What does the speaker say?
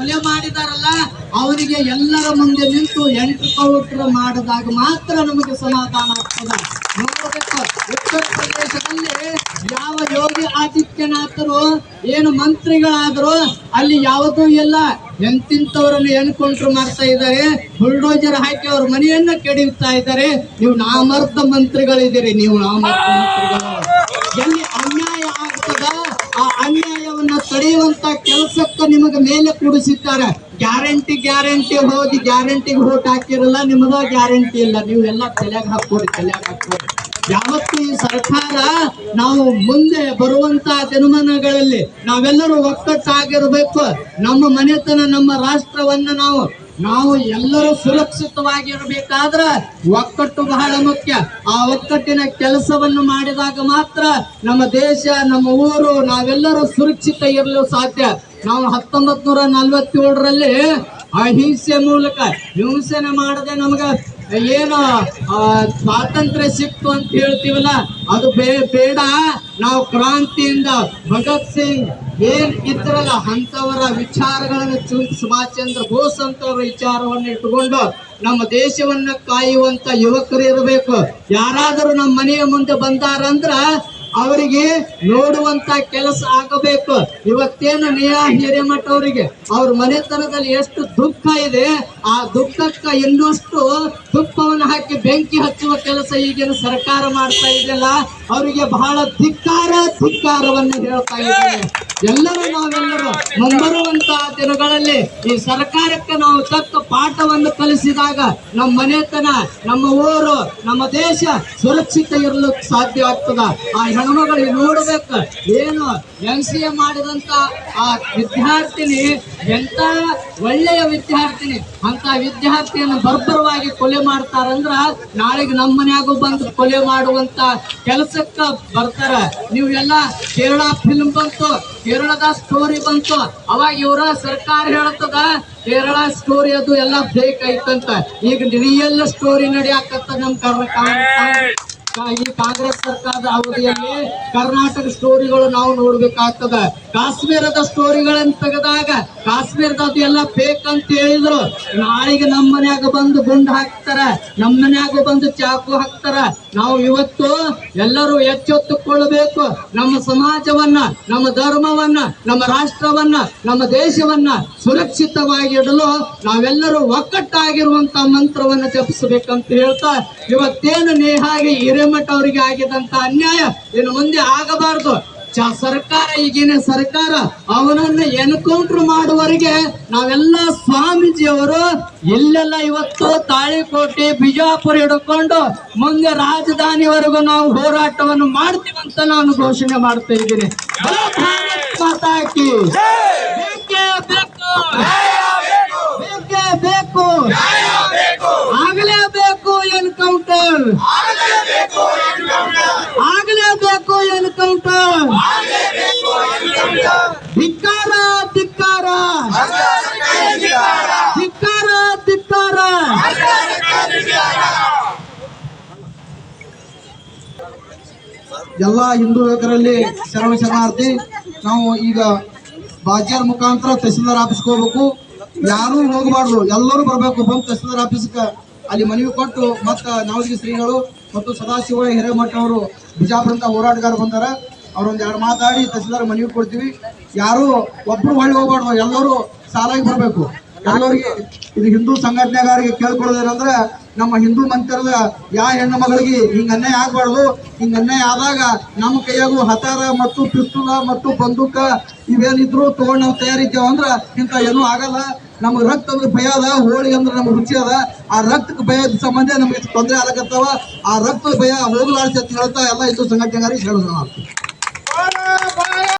ಕೊಲೆ ಮಾಡಿದಾರಲ್ಲ ಅವರಿಗೆ ಎಲ್ಲರ ಮುಂದೆ ನಿಂತು ಎನ್ಕೌಂಟರ್ ಮಾಡಿದಾಗ ಮಾತ್ರ ನಮಗೆ ಸಮಾಧಾನ ಆಗ್ತದೆ. ನೋಡಬೇಕು, ಉತ್ತರ ಪ್ರದೇಶದಲ್ಲಿ ಯಾವ ಯೋಗಿ ಆದಿತ್ಯನಾಥರು, ಏನು ಮಂತ್ರಿಗಳಾದ್ರು ಅಲ್ಲಿ ಯಾವುದೂ ಇಲ್ಲ. ಎಂತಿಂತವರನ್ನು ಎನ್ಕೌಂಟರ್ ಮಾಡ್ತಾ ಇದ್ದಾರೆ. ಬುಲ್ಡೋಜರ್ ಹಾಕಿ ಅವ್ರ ಮನೆಯನ್ನ ಕೆಡಿಯುತ್ತಾ ಇದ್ದಾರೆ. ನೀವು ನಾಮರ್ಥ ಮಂತ್ರಿಗಳಿದ್ದೀರಿ. ನೀವು ನಾಮರ್ಥ ಮಂತ್ರಿಗಳು ಎಲ್ಲಿ ಅನ್ಯಾಯ ಆಗ್ತದ ಆ ಅನ್ಯಾಯವನ್ನ ತಡೆಯುವಂತ ಕೆಲಸಕ್ಕೆ ನಿಮಗೆ ಮೇಲೆ ಕೂಡಿಸಿದ್ದಾರೆ ಗ್ಯಾರಂಟಿ ಗ್ಯಾರಂಟಿ ಹೋಗಿ ಗ್ಯಾರಂಟಿಗೆ ಹೋಟ್ ಹಾಕಿರಲ್ಲ, ನಿಮಗ ಗ್ಯಾರಂಟಿ ಇಲ್ಲ. ನೀವು ಎಲ್ಲ ತಲೆಗೆ ಹಾಕೋರಿ ತಲೆಗೆ ಹಾಕೋರಿ ಯಾವತ್ತು ಈ ಸರ್ಕಾರ ನಾವು ಮುಂದೆ ಬರುವಂತ ದಿನಮಾನಗಳಲ್ಲಿ ನಾವೆಲ್ಲರೂ ಒಕ್ಕಟ್ಟಾಗಿರ್ಬೇಕು ನಮ್ಮ ಮನೆತನ, ನಮ್ಮ ರಾಷ್ಟ್ರವನ್ನ ನಾವು ನಾವು ಎಲ್ಲರೂ ಸುರಕ್ಷಿತವಾಗಿರ್ಬೇಕಾದ್ರ ಒಕ್ಕಟ್ಟು ಬಹಳ ಮುಖ್ಯ. ಆ ಒಕ್ಕಟ್ಟಿನ ಕೆಲಸವನ್ನು ಮಾಡಿದಾಗ ಮಾತ್ರ ನಮ್ಮ ದೇಶ, ನಮ್ಮ ಊರು ನಾವೆಲ್ಲರೂ ಸುರಕ್ಷಿತ ಇರಲು ಸಾಧ್ಯ. ನಾವು ಹತ್ತೊಂಬತ್ ನೂರ ನಲ್ವತ್ತೇಳರಲ್ಲಿ ಅಹಿಂಸೆ ಮೂಲಕ ಹಿಂಸೆನೆ ಮಾಡದೆ ನಮ್ಗೆ ಏನು ಸ್ವಾತಂತ್ರ್ಯ ಸಿಕ್ತು ಅಂತ ಹೇಳ್ತೀವಲ್ಲ, ಅದು ಬೇ- ಬೇಡ. ನಾವು ಕ್ರಾಂತಿಯಿಂದ ಭಗತ್ ಸಿಂಗ್ ಏನ್ ಇದ್ರಲ್ಲ ಅಂತವರ ವಿಚಾರಗಳನ್ನು ಸುಭಾಷ್ ಚಂದ್ರ ಬೋಸ್ ಅಂತವರ ವಿಚಾರವನ್ನು ಇಟ್ಟುಕೊಂಡು ನಮ್ಮ ದೇಶವನ್ನ ಕಾಯುವಂತ ಯುವಕರು ಇರಬೇಕು. ಯಾರಾದರೂ ನಮ್ಮ ಮನೆಯ ಮುಂದೆ ಬಂದಾರಂದ್ರ ಅವರಿಗೆ ನೋಡುವಂತ ಕೆಲಸ ಆಗಬೇಕು. ಇವತ್ತೇನು ನೇಹಾ ಹಿರೇಮಠ ಅವರಿಗೆ? ಅವ್ರ ಮನೆತನದಲ್ಲಿ ಎಷ್ಟು ದುಃಖ ಇದೆ, ಆ ದುಃಖಕ್ಕ ಇನ್ನಷ್ಟು ತುಪ್ಪವನ್ನು ಹಾಕಿ ಬೆಂಕಿ ಹಚ್ಚುವ ಕೆಲಸ ಈಗಿನ ಸರ್ಕಾರ ಮಾಡ್ತಾ ಇದೆಯಲ್ಲ, ಅವರಿಗೆ ಬಹಳ ಧಿಕ್ಕಾರ, ಧಿಕ್ಕಾರವನ್ನು ಹೇಳ್ತಾ ಇದ್ದಾರೆ. ಎಲ್ಲರೂ ನಾವೆಲ್ಲರೂ ಮುಂಬರುವಂತ ದಿನಗಳಲ್ಲಿ ಈ ಸರ್ಕಾರಕ್ಕೆ ನಾವು ತಕ್ಕ ಪಾಠವನ್ನು ಕಲಿಸಿದಾಗ ನಮ್ಮ ಮನೆತನ, ನಮ್ಮ ಊರು, ನಮ್ಮ ದೇಶ ಸುರಕ್ಷಿತ ಇರಲು ಸಾಧ್ಯ ಆಗ್ತದ. ಆ ಹೆಣ್ಮಗಳಿಗೆ ನೋಡ್ಬೇಕು ಏನು ಎನ್ ಸಿ ಎ ಮಾಡಿದಂತ ಆ ವಿದ್ಯಾರ್ಥಿನಿ, ಎಂತ ಒಳ್ಳೆಯ ವಿದ್ಯಾರ್ಥಿನಿ. ಅಂತ ವಿದ್ಯಾರ್ಥಿಯನ್ನು ಬರ್ಬರವಾಗಿ ಕೊಲೆ ಮಾಡ್ತಾರಂದ್ರ ನಾಳೆಗೆ ನಮ್ಮ ಮನ್ಯಾಗೂ ಬಂದು ಕೊಲೆ ಮಾಡುವಂತ ಕೆಲಸಕ್ಕ ಬರ್ತಾರ. ನೀವು ಎಲ್ಲ ಕೇರಳ ಫಿಲ್ಮ್ ಬಂತು, ಕೇರಳದ ಸ್ಟೋರಿ ಬಂತು. ಅವಾಗ ಇವರ ಸರ್ಕಾರ ಹೇಳ್ತದ, ಕೇರಳ ಸ್ಟೋರಿ ಅದು ಎಲ್ಲ ಫೇಕ್ ಐತಂತ. ಈಗ ರಿಯಲ್ ಸ್ಟೋರಿ ನಡಿಯಾಕತ್ತ ನಮ್ ಕರ್ನಾಟಕ ಈ ಕಾಂಗ್ರೆಸ್ ಸರ್ಕಾರದ ಅವಧಿಯಲ್ಲಿ ಕರ್ನಾಟಕ ಸ್ಟೋರಿಗಳು ನಾವು ನೋಡ್ಬೇಕಾಗ್ತದ. ಕಾಶ್ಮೀರದ ಸ್ಟೋರಿಗಳನ್ನ ತೆಗೆದಾಗ ಕಾಶ್ಮೀರದ ಅದು ಎಲ್ಲ ಫೇಕ್ ಅಂತ ಹೇಳಿದ್ರು. ನಾಳೆಗೆ ನಮ್ಮ ಬಂದು ಗುಂಡು ಹಾಕ್ತಾರ, ನಮ್ಮ ಬಂದು ಚಾಕು ಹಾಕ್ತಾರ. ನಾವು ಇವತ್ತು ಎಲ್ಲರೂ ಎಚ್ಚೆತ್ತುಕೊಳ್ಳಬೇಕು. ನಮ್ಮ ಸಮಾಜವನ್ನ, ನಮ್ಮ ಧರ್ಮವನ್ನ, ನಮ್ಮ ರಾಷ್ಟ್ರವನ್ನ, ನಮ್ಮ ದೇಶವನ್ನ ಸುರಕ್ಷಿತವಾಗಿ ಇಡಲು ನಾವೆಲ್ಲರೂ ಒಕ್ಕಟ್ಟಾಗಿರುವಂತ ಮಂತ್ರವನ್ನ ಜಪಿಸಬೇಕಂತ ಹೇಳ್ತಾ, ಇವತ್ತೇನು ನೇಹಾಗೆ ಹಿರೇಮಠ ಅವರಿಗೆ ಆಗಿದಂತ ಅನ್ಯಾಯ ಇನ್ನು ಮುಂದೆ ಆಗಬಾರದು. ಚ ಸರ್ಕಾರ ಈಗಿನ ಸರ್ಕಾರ ಅವನನ್ನ ಎನ್ಕೌಂಟರ್ ಮಾಡುವವರೆಗೆ ನಾವೆಲ್ಲ ಸ್ವಾಮೀಜಿಯವರು ಎಲ್ಲೆಲ್ಲ ಇವತ್ತು ತಾಳಿಕೋಟೆ ಬಿಜಾಪುರ ಹಿಡ್ಕೊಂಡು ಮುಂದೆ ರಾಜಧಾನಿವರೆಗೂ ನಾವು ಹೋರಾಟವನ್ನು ಮಾಡ್ತೀವಂತ ನಾನು ಘೋಷಣೆ ಮಾಡ್ತಾ ಇದ್ದೀನಿ. ಆಗಲೇಬೇಕು ಎನ್ಕೌಂಟರ್ ಆಗಲೇಬೇಕು ಎನ್ಕೌಂಟರ್ ಧಿಕ್ಕಾರ ಧಿಕ್ಕಾರ ಧಿಕ್ಕಾರ ಧಿಕ್ಕಾರ ಎಲ್ಲ ಹಿಂದೂ ಯುವಕರಲ್ಲಿ ಶರಣ ಶರಣಾರ್ಥಿ, ನಾವು ಈಗ ಬಾಜ್ಯರ ಮುಖಾಂತರ ತಹಸೀಲ್ದಾರ್ ಆಫೀಸ್ಗೆ ಹೋಗ್ಬೇಕು. ಯಾರೂ ಹೋಗಬಾರ್ದು, ಎಲ್ಲರೂ ಬರಬೇಕು. ಬಂದು ತಹಸೀಲ್ದಾರ್ ಆಫೀಸ್ಗೆ ಅಲ್ಲಿ ಮನವಿ ಕೊಟ್ಟು ಮತ್ತು ನಾವದಿಗೆ ಶ್ರೀಗಳು ಮತ್ತು ಸದಾಶಿವ ಹಿರೇಮಠ ಅವರು ಬಿಜಾಪುರದಿಂದ ಹೋರಾಟಗಾರ ಬಂದಾರ. ಅವ್ರೊಂದು ಎರಡು ಮಾತಾಡಿ ತಹಸೀಲ್ದಾರ್ ಮನವಿ ಕೊಡ್ತೀವಿ. ಯಾರು ಒಬ್ರು ಹೊಳ್ಳಿ ಹೋಗ್ಬಾರ್ದು, ಎಲ್ಲರೂ ಸಾಲಾಗಿ ಬರಬೇಕು. ಎಲ್ಲರಿಗೆ ಇದು ಹಿಂದೂ ಸಂಘಟನೆಗಾರಿಗೆ ಕೇಳ್ಕೊಳ್ಳೋದೇನಂದ್ರೆ, ನಮ್ಮ ಹಿಂದೂ ಮಂತ್ರದ ಯಾವ ಹೆಣ್ಣು ಮಗಳಿಗೆ ಹಿಂಗ ಅನ್ಯಾಯ ಆಗ್ಬಾರ್ದು, ಹಿಂಗ ಅನ್ಯಾಯ ಆದಾಗ ನಮ್ಮ ಕೈಯಾಗೂ ಹತಾರ ಮತ್ತು ಪಿಸ್ತೂಲ ಮತ್ತು ಬಂದೂಕ ಇವೇನಿದ್ರು ತಗೊಂಡ್ ನಾವು ತಯಾರಿದ್ದೇವೆ ಅಂದ್ರೆ ಇಂಥ ಏನೂ ಆಗಲ್ಲ. ನಮ್ಗೆ ರಕ್ತದ ಭಯ ಅದ, ಹೋಳಿ ಅಂದ್ರೆ ನಮ್ಗೆ ರುಚಿ ಅದ. ಆ ರಕ್ತಕ್ಕೆ ಭಯದ ಸಂಬಂಧ ನಮಗೆ ತೊಂದರೆ ಆಗತ್ತವ ಆ ರಕ್ತದ ಭಯ ಹೋಗ್ಲಾಡ್ಸಿ ಅಂತ ಹೇಳ್ತಾ ಎಲ್ಲ ಹಿಂದೂ ಸಂಘಟನೆಗಾರಿಗೆ ಹೇಳೋದು